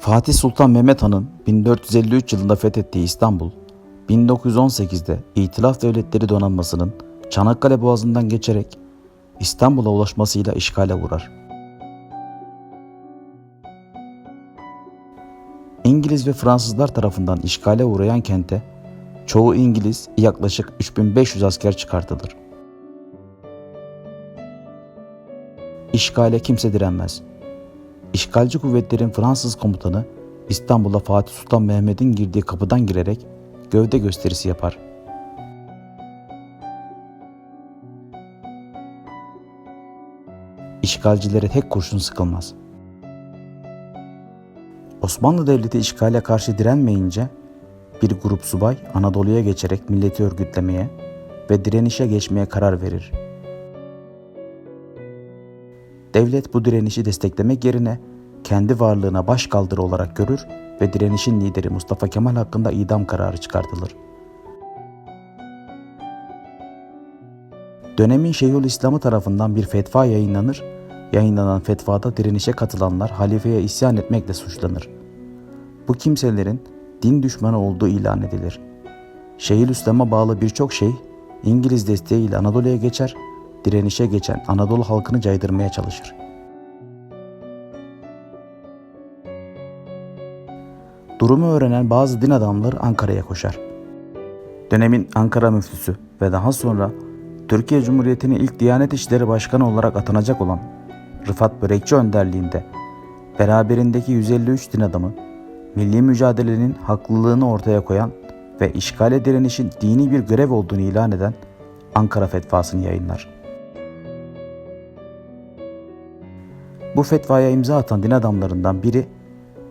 Fatih Sultan Mehmet Han'ın 1453 yılında fethettiği İstanbul, 1918'de İtilaf Devletleri Donanması'nın Çanakkale Boğazı'ndan geçerek İstanbul'a ulaşmasıyla işgale uğrar. İngiliz ve Fransızlar tarafından işgale uğrayan kente çoğu İngiliz yaklaşık 3500 asker çıkartılır. İşgale kimse direnmez. İşgalci kuvvetlerin Fransız komutanı İstanbul'a Fatih Sultan Mehmet'in girdiği kapıdan girerek gövde gösterisi yapar. İşgalcilere tek kurşun sıkılmaz. Osmanlı Devleti işgale karşı direnmeyince bir grup subay Anadolu'ya geçerek milleti örgütlemeye ve direnişe geçmeye karar verir. Devlet bu direnişi desteklemek yerine kendi varlığına baş kaldırı olarak görür ve direnişin lideri Mustafa Kemal hakkında idam kararı çıkartılır. Dönemin Şeyhülislam'ı tarafından bir fetva yayınlanır. Yayınlanan fetvada direnişe katılanlar halifeye isyan etmekle suçlanır. Bu kimselerin din düşmanı olduğu ilan edilir. Şeyhülislam'a bağlı birçok şeyh İngiliz desteğiyle Anadolu'ya geçer, direnişe geçen Anadolu halkını caydırmaya çalışır. Durumu öğrenen bazı din adamları Ankara'ya koşar. Dönemin Ankara müftüsü ve daha sonra Türkiye Cumhuriyeti'nin ilk Diyanet İşleri Başkanı olarak atanacak olan Rıfat Börekçi önderliğinde beraberindeki 153 din adamı milli mücadelenin haklılığını ortaya koyan ve işgale direnişin dini bir görev olduğunu ilan eden Ankara fetvasını yayınlar. Bu fetvaya imza atan din adamlarından biri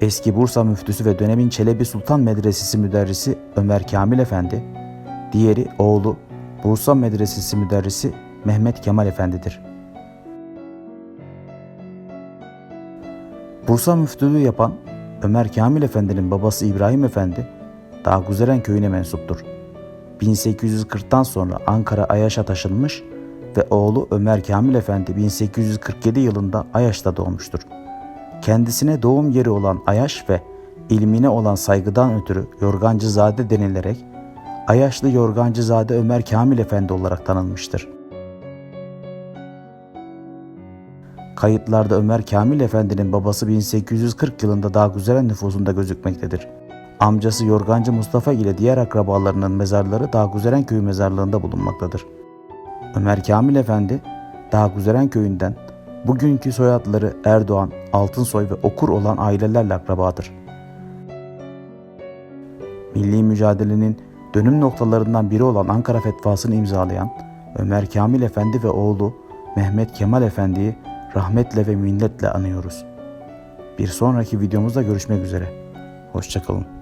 eski Bursa müftüsü ve dönemin Çelebi Sultan Medresesi müderrisi Ömer Kamil Efendi, diğeri oğlu Bursa Medresesi müderrisi Mehmet Kemal Efendi'dir. Bursa müftülüğü yapan Ömer Kamil Efendi'nin babası İbrahim Efendi, Dağgüzeren köyüne mensuptur. 1840'tan sonra Ankara Ayaş'a taşınmış ve oğlu Ömer Kamil Efendi 1847 yılında Ayaş'ta doğmuştur. Kendisine doğum yeri olan Ayaş ve ilmine olan saygıdan ötürü Yorgancızade denilerek Ayaşlı Yorgancızade Ömer Kamil Efendi olarak tanınmıştır. Kayıtlarda Ömer Kamil Efendi'nin babası 1840 yılında Dağgüzeren nüfusunda gözükmektedir. Amcası Yorgancı Mustafa ile diğer akrabalarının mezarları Dağgüzeren köyü mezarlığında bulunmaktadır. Ömer Kamil Efendi, Dağgüzeren köyünden bugünkü soyadları Erdoğan, Altınsoy ve Okur olan ailelerle akrabadır. Milli mücadelenin dönüm noktalarından biri olan Ankara fetvasını imzalayan Ömer Kamil Efendi ve oğlu Mehmet Kemal Efendi'yi rahmetle ve minnetle anıyoruz. Bir sonraki videomuzda görüşmek üzere. Hoşçakalın.